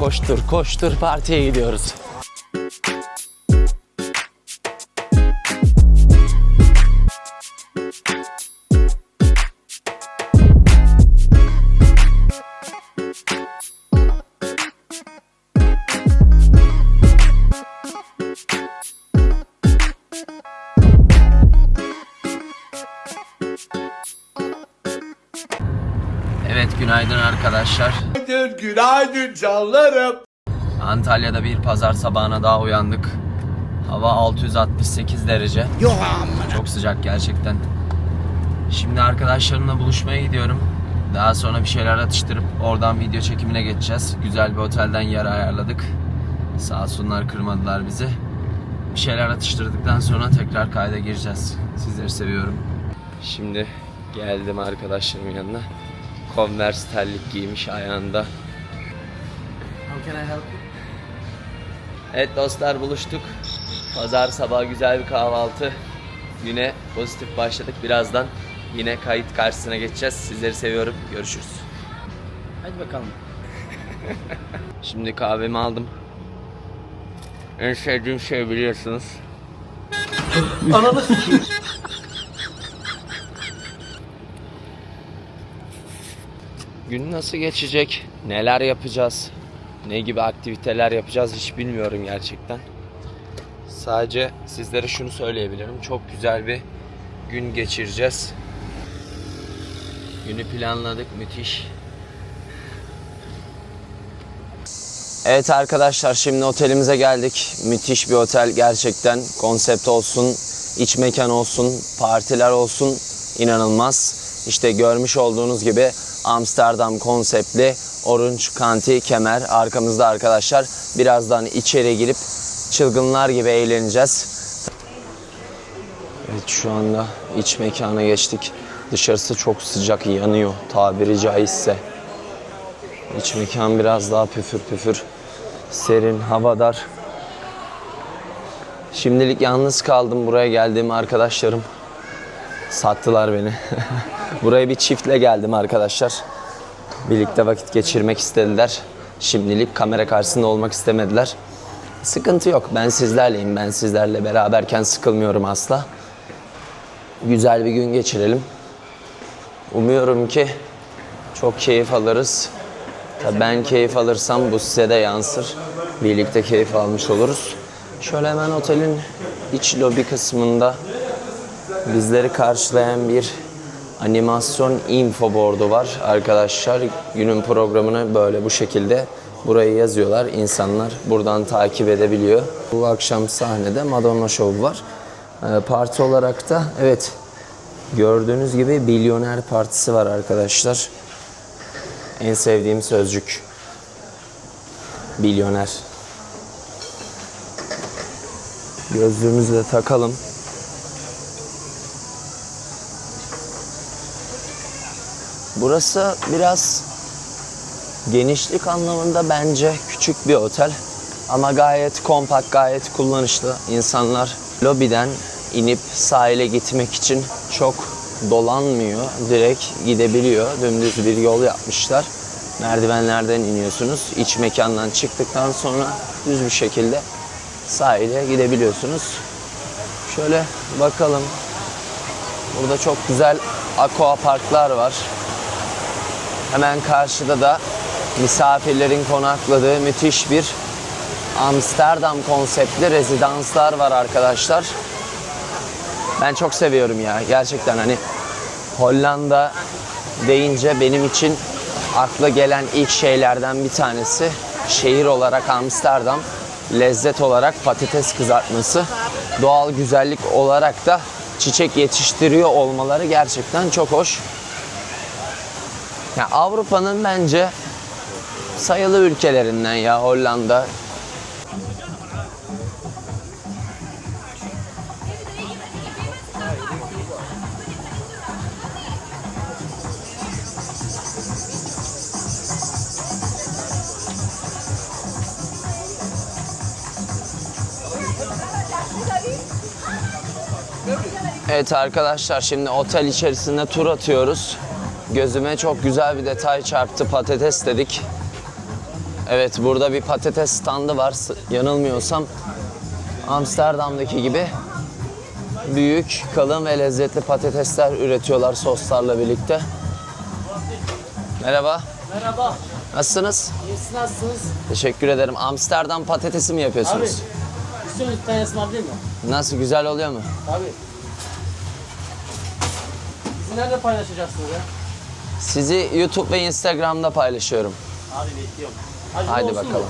koştur koştur partiye gidiyoruz. Günaydın canlarım. Antalya'da bir pazar sabahına daha uyandık. Hava 668 derece. Çok sıcak gerçekten. Şimdi arkadaşlarımla buluşmaya gidiyorum. Daha sonra bir şeyler atıştırıp oradan video çekimine geçeceğiz. Güzel bir otelden yer ayarladık. Sağ olsunlar kırmadılar bizi. Bir şeyler atıştırdıktan sonra tekrar kayda gireceğiz. Sizleri seviyorum. Şimdi geldim arkadaşlarımın yanına. Converse terlik giymiş ayağında. Evet dostlar buluştuk. Pazar sabahı güzel bir kahvaltı. Güne pozitif başladık. Birazdan yine kayıt karşısına geçeceğiz. Sizleri seviyorum. Görüşürüz. Hadi bakalım. Şimdi kahvemi aldım. En sevdiğim şey biliyorsunuz. Ananı sikeyim. Gün nasıl geçecek? Neler yapacağız? Ne gibi aktiviteler yapacağız hiç bilmiyorum gerçekten. Sadece sizlere şunu söyleyebilirim. Çok güzel bir gün geçireceğiz. Günü planladık. Müthiş. Evet arkadaşlar şimdi otelimize geldik. Müthiş bir otel gerçekten. Konsept olsun, iç mekan olsun, partiler olsun inanılmaz. İşte görmüş olduğunuz gibi Amsterdam konseptli Orange County kemer arkamızda arkadaşlar. Birazdan içeri girip çılgınlar gibi eğleneceğiz. Evet şu anda iç mekana geçtik. Dışarısı çok sıcak yanıyor tabiri caizse. İç mekan biraz daha püfür püfür. Serin, havadar. Şimdilik yalnız kaldım buraya geldiğim arkadaşlarım. Sattılar beni. buraya bir çiftle geldim arkadaşlar. Birlikte vakit geçirmek istediler. Şimdilik kamera karşısında olmak istemediler. Sıkıntı yok. Ben sizlerleyim. Ben sizlerle beraberken sıkılmıyorum asla. Güzel bir gün geçirelim. Umuyorum ki çok keyif alırız. Tabii ben keyif alırsam bu size de yansır. Birlikte keyif almış oluruz. Şöyle hemen otelin iç lobi kısmında bizleri karşılayan bir animasyon info board'u var arkadaşlar. Günün programını böyle bu şekilde buraya yazıyorlar. İnsanlar buradan takip edebiliyor. Bu akşam sahnede Madonna Show var. Ee, Parti olarak da evet gördüğünüz gibi milyoner partisi var arkadaşlar. En sevdiğim sözcük. Milyoner. Gözlüğümüzü de takalım. Burası biraz genişlik anlamında bence küçük bir otel. Ama gayet kompakt, gayet kullanışlı. İnsanlar lobiden inip sahile gitmek için çok dolanmıyor. Direkt gidebiliyor. Dümdüz bir yol yapmışlar. Merdivenlerden iniyorsunuz. İç mekandan çıktıktan sonra düz bir şekilde sahile gidebiliyorsunuz. Şöyle bakalım. Burada çok güzel aqua parklar var. Hemen karşıda da misafirlerin konakladığı müthiş bir Amsterdam konseptli rezidanslar var arkadaşlar. Ben çok seviyorum ya gerçekten hani Hollanda deyince benim için akla gelen ilk şeylerden bir tanesi şehir olarak Amsterdam, lezzet olarak patates kızartması, doğal güzellik olarak da çiçek yetiştiriyor olmaları gerçekten çok hoş. Ya Avrupa'nın bence sayılı ülkelerinden ya Hollanda. Evet arkadaşlar şimdi otel içerisinde tur atıyoruz. Gözüme çok güzel bir detay çarptı. Patates dedik. Evet burada bir patates standı var. Yanılmıyorsam Amsterdam'daki gibi büyük, kalın ve lezzetli patatesler üretiyorlar soslarla birlikte. Merhaba. Merhaba. Nasılsınız? İyisi nasılsınız? Teşekkür ederim. Amsterdam patatesi mi yapıyorsunuz? Abi. İstiyorsun bir tane ısmarlayayım mı? Nasıl güzel oluyor mu? Abi. Bizi nerede paylaşacaksınız ya? Sizi YouTube ve Instagram'da paylaşıyorum. Abi bekliyorum. Acılı Haydi olsun mu? bakalım.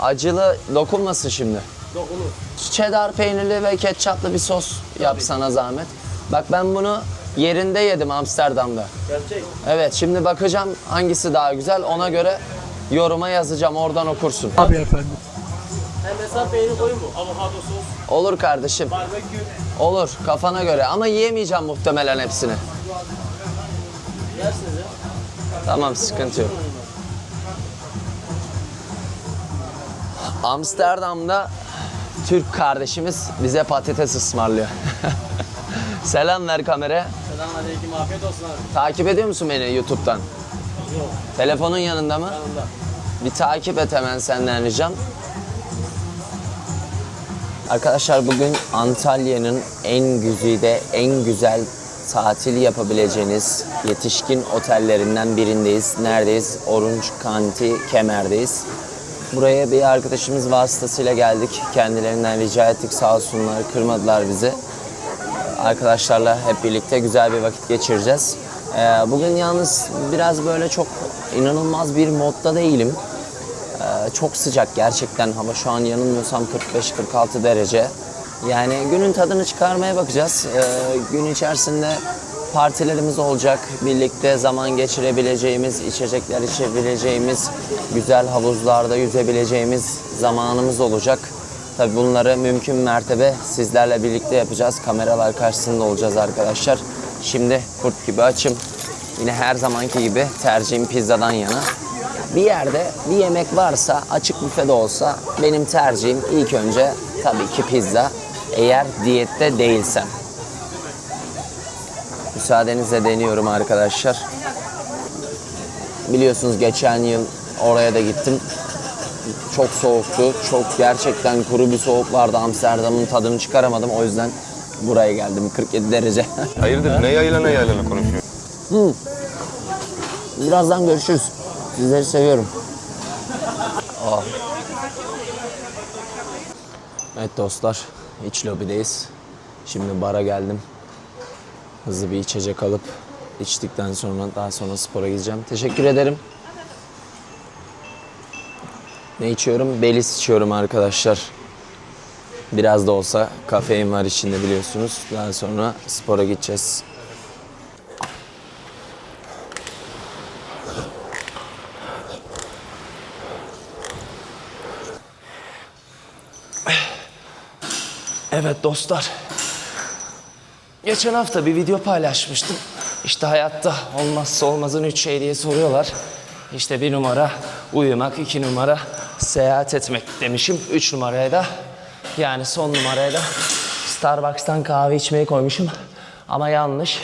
Acılı dokunmasın şimdi. Dokunur. Cheddar peynirli ve ketçaplı bir sos yap sana zahmet. Bak ben bunu yerinde yedim Amsterdam'da. Gerçek. Evet şimdi bakacağım hangisi daha güzel ona göre yoruma yazacağım oradan okursun. Hem hesap peyniri koyun mu? Avokado sos. Olur kardeşim. Barbekü. Olur kafana göre ama yiyemeyeceğim muhtemelen hepsini. Tamam sıkıntı yok. Amsterdam'da Türk kardeşimiz bize patates ısmarlıyor. Selam ver kameraya. Selamünaleyküm. Afiyet olsun abi. Takip ediyor musun beni YouTube'dan? Yok. Telefonun yanında mı? Yanımda. Bir takip et hemen senden ricam. Arkadaşlar bugün Antalya'nın en güzide, en güzel tatil yapabileceğiniz yetişkin otellerinden birindeyiz. Neredeyiz? Orange County, Kemer'deyiz. Buraya bir arkadaşımız vasıtasıyla geldik. Kendilerinden rica ettik sağ olsunlar, kırmadılar bizi. Arkadaşlarla hep birlikte güzel bir vakit geçireceğiz. Ee, bugün yalnız biraz böyle çok inanılmaz bir modda değilim. Ee, çok sıcak gerçekten hava şu an yanılmıyorsam 45-46 derece. Yani günün tadını çıkarmaya bakacağız. Ee, gün içerisinde partilerimiz olacak. Birlikte zaman geçirebileceğimiz, içecekler içebileceğimiz, güzel havuzlarda yüzebileceğimiz zamanımız olacak. Tabii bunları mümkün mertebe sizlerle birlikte yapacağız. Kameralar karşısında olacağız arkadaşlar. Şimdi kurt gibi açım. Yine her zamanki gibi tercihim pizzadan yana. Bir yerde bir yemek varsa açık büfede olsa benim tercihim ilk önce tabii ki pizza. Eğer diyette değilsem. Müsaadenizle deniyorum arkadaşlar. Biliyorsunuz geçen yıl oraya da gittim. Çok soğuktu. Çok gerçekten kuru bir soğuk vardı. Amsterdam'ın tadını çıkaramadım. O yüzden buraya geldim. 47 derece. Hayırdır ne yayla ne yayla konuşuyor? Birazdan görüşürüz. Sizleri seviyorum. Oh. Evet dostlar, iç lobideyiz. Şimdi bara geldim. Hızlı bir içecek alıp içtikten sonra daha sonra spora gideceğim. Teşekkür ederim. Ne içiyorum? Belis içiyorum arkadaşlar. Biraz da olsa kafein var içinde biliyorsunuz. Daha sonra spora gideceğiz. Evet dostlar. Geçen hafta bir video paylaşmıştım. İşte hayatta olmazsa olmazın üç şey diye soruyorlar. İşte bir numara uyumak, iki numara seyahat etmek demişim. Üç numaraya da yani son numaraya da Starbucks'tan kahve içmeyi koymuşum. Ama yanlış.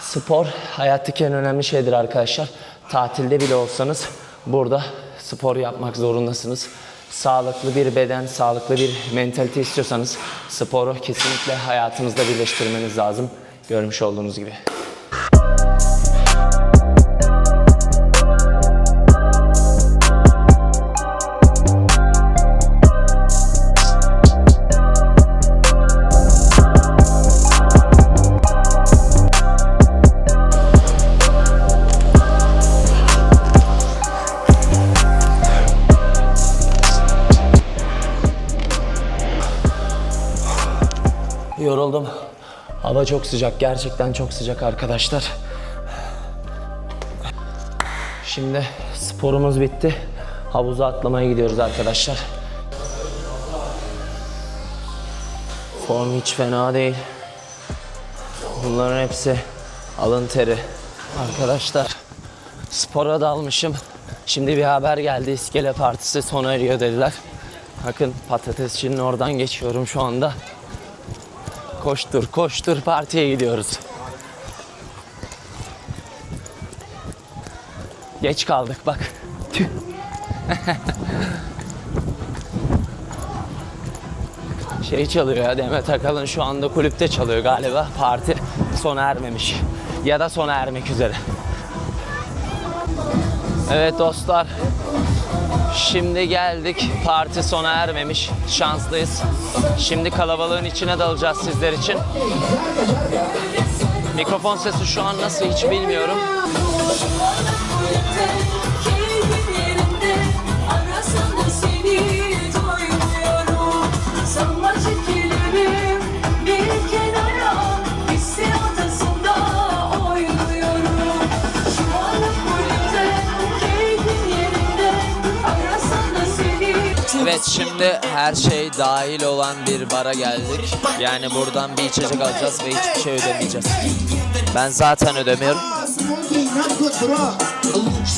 Spor hayattaki en önemli şeydir arkadaşlar. Tatilde bile olsanız burada spor yapmak zorundasınız. Sağlıklı bir beden, sağlıklı bir mentalite istiyorsanız sporu kesinlikle hayatınızda birleştirmeniz lazım. Görmüş olduğunuz gibi. Yoruldum. Hava çok sıcak. Gerçekten çok sıcak arkadaşlar. Şimdi sporumuz bitti. Havuza atlamaya gidiyoruz arkadaşlar. Form hiç fena değil. Bunların hepsi alın teri. Arkadaşlar spora dalmışım. Şimdi bir haber geldi. İskele partisi sona eriyor dediler. Bakın patatesçinin oradan geçiyorum şu anda. Koştur koştur partiye gidiyoruz. Geç kaldık bak. Tüh. Şey çalıyor ya Demet Akalın şu anda kulüpte çalıyor galiba. Parti sona ermemiş. Ya da sona ermek üzere. Evet dostlar. Şimdi geldik. Parti sona ermemiş. Şanslıyız. Şimdi kalabalığın içine dalacağız sizler için. Mikrofon sesi şu an nasıl hiç bilmiyorum. Evet şimdi her şey dahil olan bir bara geldik. Yani buradan bir içecek alacağız ve hiçbir şey ödemeyeceğiz. Ben zaten ödemiyorum.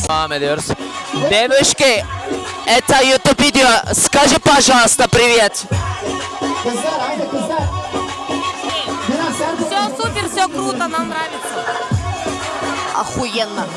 Devam ediyoruz. Девушки, это YouTube видео. Скажи, пожалуйста, привет. Все супер, все круто, нам нравится. Охуенно.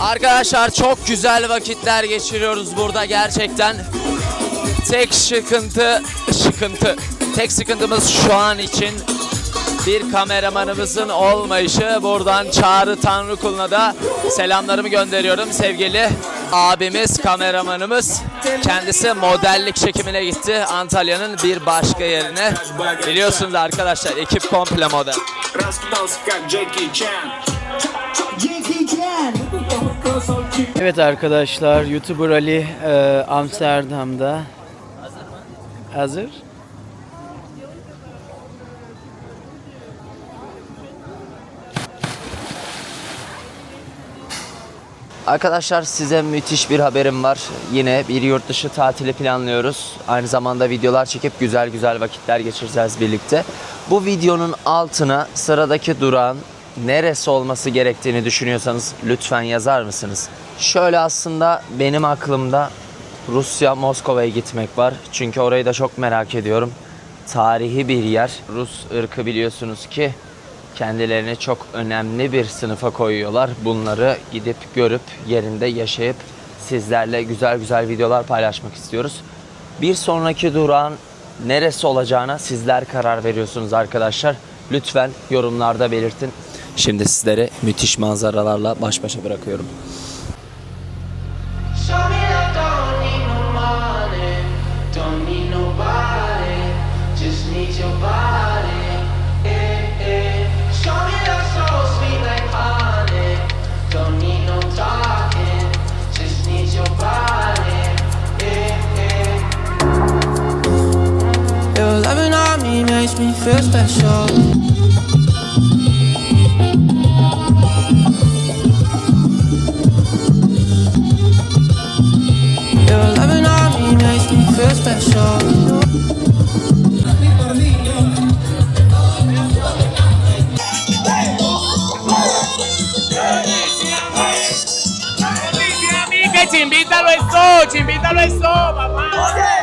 Arkadaşlar çok güzel vakitler geçiriyoruz burada gerçekten. Tek sıkıntı, sıkıntı. Tek sıkıntımız şu an için bir kameramanımızın olmayışı. Buradan Çağrı Tanrıkul'una da selamlarımı gönderiyorum sevgili abimiz, kameramanımız. Kendisi modellik çekimine gitti Antalya'nın bir başka yerine. Biliyorsunuz arkadaşlar ekip komple model. Jackie Chan. Evet arkadaşlar, YouTuber Ali e, Amsterdam'da. Hazır? Arkadaşlar size müthiş bir haberim var. Yine bir yurt dışı tatili planlıyoruz. Aynı zamanda videolar çekip güzel güzel vakitler geçireceğiz birlikte. Bu videonun altına sıradaki durağın neresi olması gerektiğini düşünüyorsanız lütfen yazar mısınız? Şöyle aslında benim aklımda Rusya Moskova'ya gitmek var. Çünkü orayı da çok merak ediyorum. Tarihi bir yer. Rus ırkı biliyorsunuz ki kendilerini çok önemli bir sınıfa koyuyorlar. Bunları gidip görüp yerinde yaşayıp sizlerle güzel güzel videolar paylaşmak istiyoruz. Bir sonraki durağın neresi olacağına sizler karar veriyorsunuz arkadaşlar. Lütfen yorumlarda belirtin. Şimdi sizleri müthiş manzaralarla baş başa bırakıyorum. Sochi, invítalo eso, papá.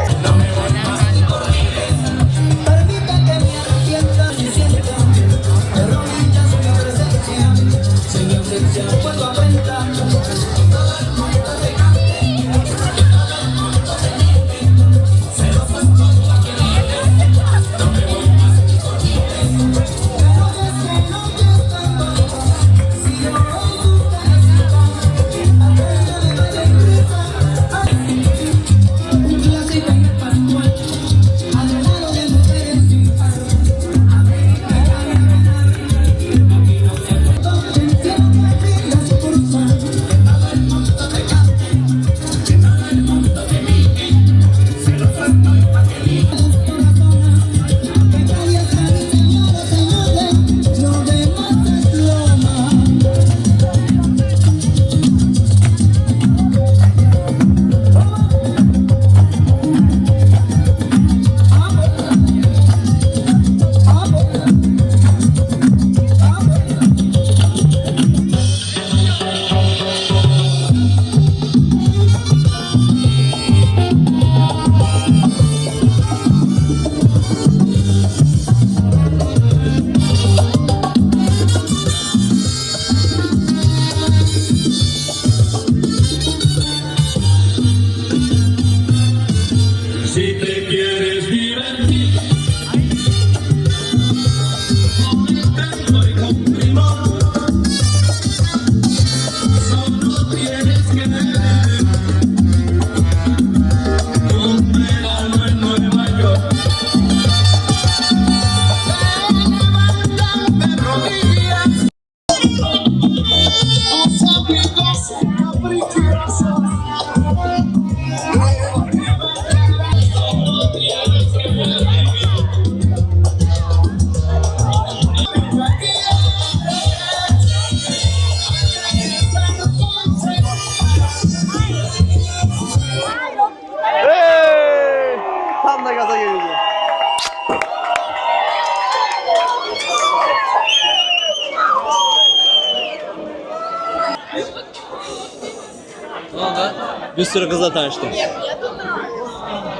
Bir sürü kızla tanıştım.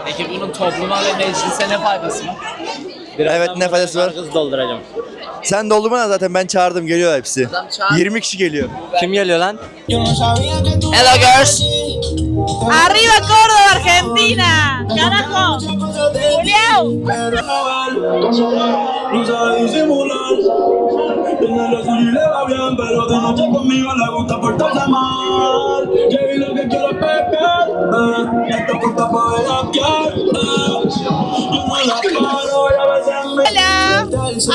Peki bunun topluma ve meclise ne faydası var? Evet, ne faydası var? Kız dolduracağım. Sen doldurma zaten ben çağırdım geliyor hepsi. 20 kişi geliyor. Kim geliyor lan? Hello girls. Arriba Córdoba, Argentina. Carajo. No sabe disimular. Tiene lo suyo va bien, pero de noche conmigo le gusta portarse mal. Llegué lo que quiero es Esta puerta para Hola,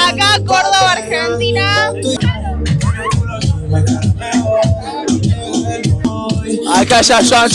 acá Córdoba, Argentina. Arkadaşlar şu an.